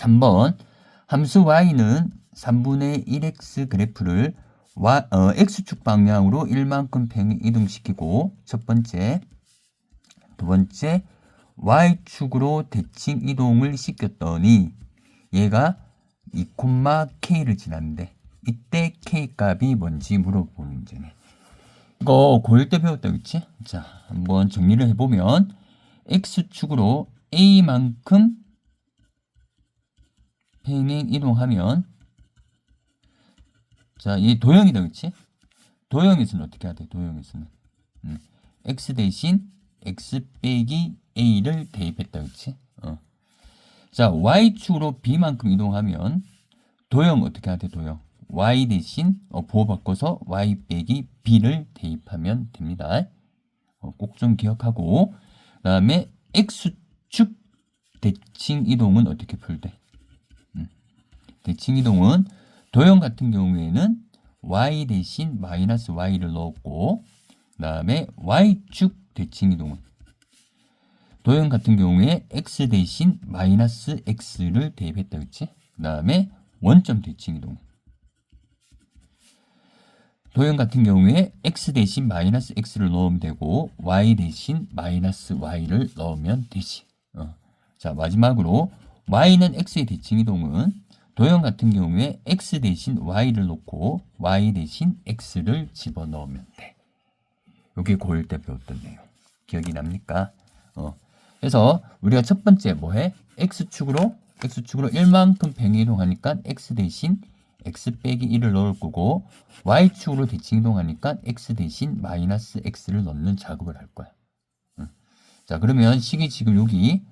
3번 함수 y는 3분의 1x 그래프를 y, 어, x축 방향으로 1만큼 평행 이동시키고 첫 번째 두 번째 y축으로 대칭 이동을 시켰더니 얘가 2,k를 지났는데 이때 k 값이 뭔지 물어보는 문제네. 이거 고1 때 배웠다 그치? 자 한번 정리를 해보면 x축으로 a만큼 평행 이동하면 자, 이 도형이다, 그치? 도형에서는 어떻게 해야 돼? 도형에서는 음, x 대신 x 빼기 a를 대입했다, 그치? 어. 자, y축으로 b만큼 이동하면 도형 어떻게 해야 돼? 도형 y 대신 어, 보호 바꿔서 y 빼기 b를 대입하면 됩니다. 어, 꼭 좀 기억하고 그다음에 x축 대칭 이동은 어떻게 풀대? 대칭 이동은 도형 같은 경우에는 y 대신 마이너스 y를 넣었고 그 다음에 y축 대칭 이동은 도형 같은 경우에 x 대신 마이너스 x를 대입했다 그치? 그 다음에 원점 대칭 이동 도형 같은 경우에 x 대신 마이너스 x를 넣으면 되고 y 대신 마이너스 y를 넣으면 되지 어. 자 마지막으로 y는 x의 대칭 이동은 도형 같은 경우에 x 대신 y를 놓고 y 대신 x를 집어넣으면 돼. 여기 고1 때 배웠던 내용. 기억이 납니까? 어. 그래서 우리가 첫 번째 뭐 해? x축으로 x축으로 1만큼 평행 이동하니까 x 대신 x 빼기 1을 넣을 거고 y축으로 대칭 이동하니까 x 대신 마이너스 x를 넣는 작업을 할 거야. 응. 자 그러면 식이 지금 여기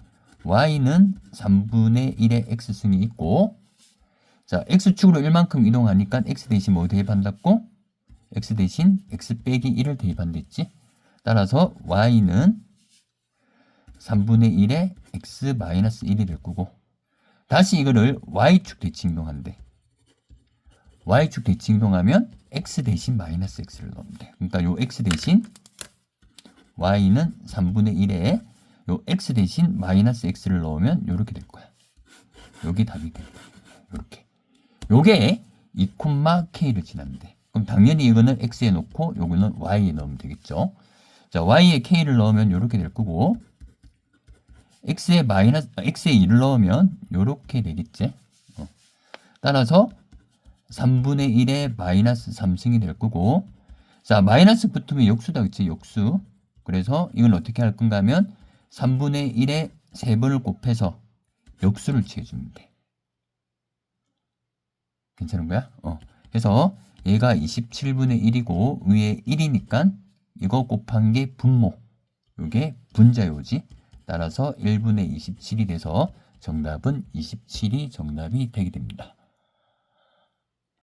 y는 3분의 1의 x승이 있고 자, x축으로 1만큼 이동하니까 x 대신 뭐 대입한다고? x 대신 x 빼기 1을 대입한댔지? 따라서 y는 3분의 1에 x 마이너스 1이 될 거고 다시 이거를 y축 대칭 이동한대. y축 대칭 이동하면 x 대신 마이너스 x를 넣으면 돼. 그러니까 요 x 대신 y는 3분의 1에 요 x 대신 마이너스 x를 넣으면 요렇게 될 거야. 여기 답이 돼. 요렇게. 요게 2,k를 지났는데 그럼 당연히 이거는 x에 놓고 요거는 y에 넣으면 되겠죠. 자, y에 k를 넣으면 요렇게 될 거고 x에 마이너스 x에 1을 넣으면 요렇게 되겠지. 어. 따라서 3분의 1에 마이너스 3승이 될 거고 자, 마이너스 붙으면 역수다 그치? 역수. 그래서 이건 어떻게 할 건가 하면 3분의 1에 3번을 곱해서 역수를 취해주면 돼. 괜찮은 거야? 어. 그래서 얘가 27분의 1이고 위에 1이니까 이거 곱한 게 분모. 이게 분자요지. 따라서 1분의 27이 돼서 정답은 27이 정답이 되게 됩니다.